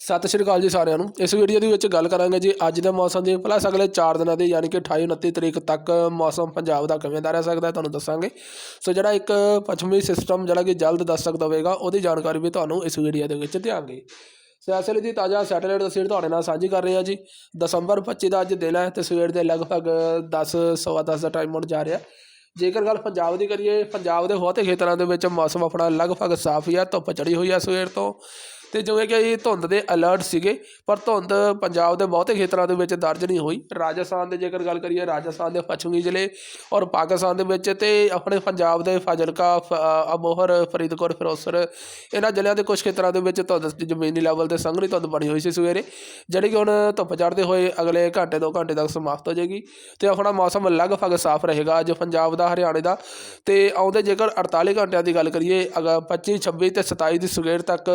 ਸਤਿ ਸ਼੍ਰੀ ਅਕਾਲ ਜੀ ਸਾਰਿਆਂ ਨੂੰ। ਇਸ ਵੀਡੀਓ ਦੇ ਵਿੱਚ ਗੱਲ ਕਰਾਂਗੇ ਜੀ ਅੱਜ ਦੇ ਮੌਸਮ ਦੀ। ਪਲੱਸ ਅਗਲੇ 4 ਦਿਨਾਂ ਦੀ ਯਾਨੀ ਕਿ 28 29 ਤਰੀਕ ਤੱਕ ਮੌਸਮ ਪੰਜਾਬ ਦਾ ਕਿਵੇਂ ਦਾ ਰਹਿ ਸਕਦਾ ਤੁਹਾਨੂੰ ਦੱਸਾਂਗੇ। ਸੋ ਜਿਹੜਾ ਇੱਕ ਪੱਛਮੀ ਸਿਸਟਮ ਜਿਹੜਾ ਕਿ ਜਲਦ ਦਸਤਕ ਦੇਵੇਗਾ ਉਹਦੀ ਜਾਣਕਾਰੀ ਵੀ ਤੁਹਾਨੂੰ ਇਸ ਵੀਡੀਓ ਦੇ ਵਿੱਚ ਦਿਆਂਗੇ। ਸੋ ਇਸ ਲਈ ਦੀ ਤਾਜ਼ਾ ਸੈਟੇਲਾਈਟ ਤਸਵੀਰ ਤੁਹਾਡੇ ਨਾਲ ਸਾਂਝੀ ਕਰ ਰਹੇ ਹਾਂ ਜੀ। ਦਸੰਬਰ 25 ਦਾ ਅੱਜ ਦਿਨ ਹੈ, ਤੇ ਸਵੇਰ ਦੇ ਲਗਭਗ 10 ਸਵਾ 10 ਦਾ ਟਾਈਮ ਹੋਣ ਜਾ ਰਿਹਾ। ਜੇਕਰ ਗੱਲ ਪੰਜਾਬ ਦੀ ਕਰੀਏ, ਪੰਜਾਬ ਦੇ ਬਹੁਤੇ ਖੇਤਰਾਂ ਦੇ ਵਿੱਚ ਮੌਸਮ ਆਪਣਾ ਲਗਭਗ ਸਾਫ਼ ਹੀ ਆ, ਧੁੱਪ ਚੜੀ ਹੋਈ ਆ ਸਵੇਰ ਤੋਂ। ਤੇ ਜਿਵੇਂ ਕਿ ਧੁੰਦ ਦੇ ਅਲਰਟ ਸੀਗੇ ਪਰ ਧੁੰਦ ਪੰਜਾਬ ਦੇ ਬਹੁਤੇ ਖੇਤਰਾਂ ਦੇ ਵਿੱਚ ਦਰਜ ਨਹੀਂ ਹੋਈ। ਰਾਜਸਥਾਨ ਦੇ ਜੇਕਰ ਗੱਲ ਕਰੀਏ ਰਾਜਸਥਾਨ ਦੇ ਪੱਛਮੀ ਜ਼ਿਲ੍ਹੇ ਔਰ ਪਾਕਿਸਤਾਨ ਦੇ ਵਿੱਚ ਤੇ ਆਪਣੇ ਪੰਜਾਬ ਦੇ ਫਾਜ਼ਿਲਕਾ ਫ- ਅ, ਫਰੀਦਕੋਟ ਫਿਰੋਜ਼ਪੁਰ ਇਹਨਾਂ ਜ਼ਿਲ੍ਹਿਆਂ ਦੇ ਕੁਝ ਖੇਤਰਾਂ ਦੇ ਵਿੱਚ ਧੁੰਦ ਜ਼ਮੀਨੀ ਲੈਵਲ ਤੇ ਸੰਘਣੀ ਧੁੰਦ ਬਣੀ ਹੋਈ ਸੀ ਸਵੇਰੇ ਜਿਹੜੀ ਕਿ ਹੁਣ ਧੁੱਪ ਚੜ੍ਹਦੇ ਹੋਏ ਅਗਲੇ ਘੰਟੇ ਦੋ ਘੰਟੇ ਤੱਕ ਸਮਾਪਤ ਹੋ ਜਾਏਗੀ। ਤੇ ਆਪਣਾ ਮੌਸਮ ਲਗਭਗ ਸਾਫ਼ ਰਹੇਗਾ। ਅੱਜ ਪੰਜਾਬ ਦਾ ਹਰਿਆਣੇ ਦਾ ਤੇ ਆਉਂਦੇ ਜੇਕਰ 48 ਘੰਟਿਆਂ ਦੀ ਗੱਲ ਕਰੀਏ ਅਗਰ 25 26 ਤੇ 27 ਦੀ ਸਵੇਰ ਤੱਕ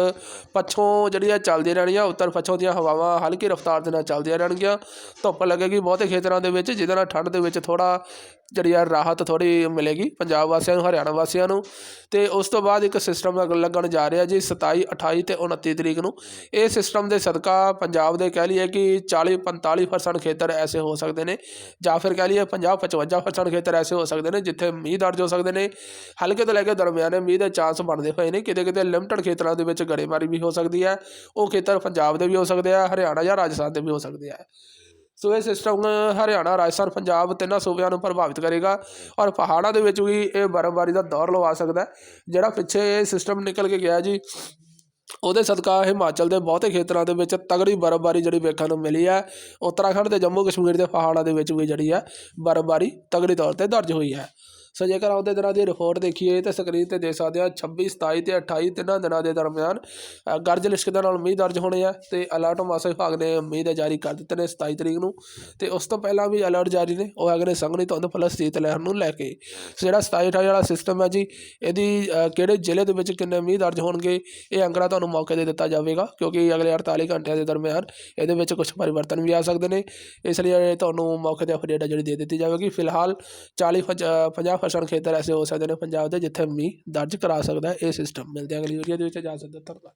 ਪੱਛੋਂ ਜਿਹੜੀਆਂ ਚੱਲਦੀਆਂ ਰਹਿਣੀਆਂ ਉੱਤਰ ਪੱਛੋਂ ਦੀਆਂ ਹਵਾਵਾਂ ਹਲਕੀ ਰਫ਼ਤਾਰ ਦੇ ਨਾਲ ਚੱਲਦੀਆਂ ਰਹਿਣਗੀਆਂ। ਧੁੱਪ ਲੱਗੇਗੀ ਬਹੁਤੇ ਖੇਤਰਾਂ ਦੇ ਵਿੱਚ, ਜਿਹਦੇ ਨਾਲ ਠੰਡ ਦੇ ਵਿੱਚ ਥੋੜ੍ਹਾ ਜਿਹੜੀ ਆ ਰਾਹਤ ਥੋੜੀ ਮਿਲੇਗੀ ਪੰਜਾਬ ਵਾਸੀਆਂ ਨੂੰ, ਹਰਿਆਣਾ ਵਾਸੀਆਂ ਨੂੰ ਤੇ ਉਸ ਤੋਂ ਬਾਅਦ ਇੱਕ ਸਿਸਟਮ ਲੱਗਣ ਜਾ ਰਿਹਾ ਜੀ 27 28 ਤੇ 29 ਤਰੀਕ ਨੂੰ। ਇਹ ਸਿਸਟਮ ਦੇ ਸਦਕਾ ਪੰਜਾਬ ਦੇ ਕਹਿ ਲਈਏ ਕਿ 40 45% ਖੇਤਰ ਐਸੇ ਹੋ ਸਕਦੇ ਨੇ ਜਾਂ ਫਿਰ ਕਹਿ ਲਈਏ 50 55% ਖੇਤਰ ਐਸੇ ਹੋ ਸਕਦੇ ਨੇ ਜਿੱਥੇ ਮੀਂਹ ਦਰਜ ਹੋ ਸਕਦੇ ਨੇ। ਹਲਕੇ ਤੋਂ ਲੈ ਕੇ ਦਰਮਿਆਨੇ ਮੀਂਹ ਦੇ ਚਾਂਸ ਬਣਦੇ ਪਏ ਨੇ। ਕਿਤੇ ਕਿਤੇ ਲਿਮਟਡ ਖੇਤਰਾਂ ਦੇ ਵਿੱਚ ਗੜੇਮਾਰੀ ਵੀ ਹੋ ਸਕਦੀ ਹੈ। ਉਹ ਖੇਤਰ ਪੰਜਾਬ ਦੇ ਵੀ ਹੋ ਸਕਦੇ ਆ, ਹਰਿਆਣਾ ਜਾਂ ਰਾਜਸਥਾਨ ਦੇ ਵੀ ਹੋ ਸਕਦੇ ਆ। ਸੋ ਇਹ ਸਿਸਟਮ ਹਰਿਆਣਾ, ਰਾਜਸਥਾਨ, ਪੰਜਾਬ ਤਿੰਨਾਂ ਸੂਬਿਆਂ ਨੂੰ ਪ੍ਰਭਾਵਿਤ ਕਰੇਗਾ ਔਰ ਪਹਾੜਾਂ ਦੇ ਵਿੱਚ ਵੀ ਇਹ ਬਰਫ਼ਬਾਰੀ ਦਾ ਦੌਰ ਲਵਾ ਸਕਦਾ ਜਿਹੜਾ ਪਿੱਛੇ ਇਹ ਸਿਸਟਮ ਨਿਕਲ ਕੇ ਗਿਆ ਜੀ, ਉਹਦੇ ਸਦਕਾ ਹਿਮਾਚਲ ਦੇ ਬਹੁਤੇ ਖੇਤਰਾਂ ਦੇ ਵਿੱਚ ਤਗੜੀ ਬਰਫ਼ਬਾਰੀ ਜਿਹੜੀ ਵੇਖਣ ਨੂੰ ਮਿਲੀ ਹੈ। ਉੱਤਰਾਖੰਡ ਤੇ ਜੰਮੂ ਕਸ਼ਮੀਰ ਦੇ ਪਹਾੜਾਂ ਦੇ ਵਿੱਚ ਵੀ ਜਿਹੜੀ ਹੈ ਬਰਫ਼ਬਾਰੀ ਤਗੜੀ ਤੌਰ ਤੇ ਦਰਜ ਹੋਈ ਹੈ। ਸੋ ਜੇਕਰ ਆਉਂਦੇ ਦਿਨਾਂ ਦੀ ਰਿਪੋਰਟ ਦੇਖੀਏ ਤਾਂ ਸਕਰੀਨ ਤੇ ਦੇਖ ਸਕਦੇ ਹਾਂ 26 27 ਤੇ 28 ਤਿੰਨਾਂ ਦਿਨਾਂ ਦੇ ਦਰਮਿਆਨ ਗਰਜ ਲਿਸ਼ਕ ਨਾਲ ਮੀਂਹ ਦਰਜ ਹੋਣੇ ਆ ਤੇ ਅਲਰਟ ਮੌਸਮ ਵਿਭਾਗ ਨੇ ਮੀਂਹ ਦੇ ਜਾਰੀ ਕਰ ਦਿੱਤੇ ਨੇ 27 ਤਰੀਕ ਨੂੰ ਤੇ ਉਸ ਤੋਂ ਪਹਿਲਾਂ ਵੀ ਅਲਰਟ ਜਾਰੀ ਨੇ, ਉਹ ਹੈਗੇ ਨੇ ਸੰਘਣੀ ਧੁੰਦ ਪਲੱਸ ਸੀਤ ਲਹਿਰ ਨੂੰ ਲੈ ਕੇ। ਸੋ ਜਿਹੜਾ 27 28 ਵਾਲਾ ਸਿਸਟਮ ਹੈ ਜੀ, ਇਹਦੀ ਕਿਹੜੇ ਜ਼ਿਲ੍ਹੇ ਦੇ ਵਿੱਚ ਕਿੰਨੇ ਮੀਂਹ ਦਰਜ ਹੋਣਗੇ, ਇਹ ਅੰਕੜਾ ਤੁਹਾਨੂੰ ਮੌਕੇ ਤੇ ਦਿੱਤਾ ਜਾਵੇਗਾ, ਕਿਉਂਕਿ ਅਗਲੇ 48 ਘੰਟਿਆਂ ਦੇ ਦਰਮਿਆਨ ਇਹਦੇ ਵਿੱਚ ਕੁਝ ਪਰਿਵਰਤਨ ਵੀ ਆ ਸਕਦੇ ਨੇ। ਇਸ ਲਈ ਤੁਹਾਨੂੰ ਮੌਕੇ ਤੇ ਅਪਡੇਟ ਜਿਹੜੀ ਦੇ ਦਿੱਤੀ ਜਾਵੇਗੀ। ਫਿਲਹਾਲ 40 50% ਫਸਲ ਖੇਤਰ ਐਸੇ ਹੋ ਸਕਦੇ ਨੇ ਪੰਜਾਬ ਦੇ ਜਿੱਥੇ ਮੀਂਹ ਦਰਜ ਕਰਾ ਸਕਦਾ ਇਹ ਸਿਸਟਮ ਮਿਲਦੇ ਆ ਅਗਲੀ ਵੀਡੀਓ ਦੇ ਵਿੱਚ। ਜਾ ਸਕਦਾ ਧੰਨਵਾਦ।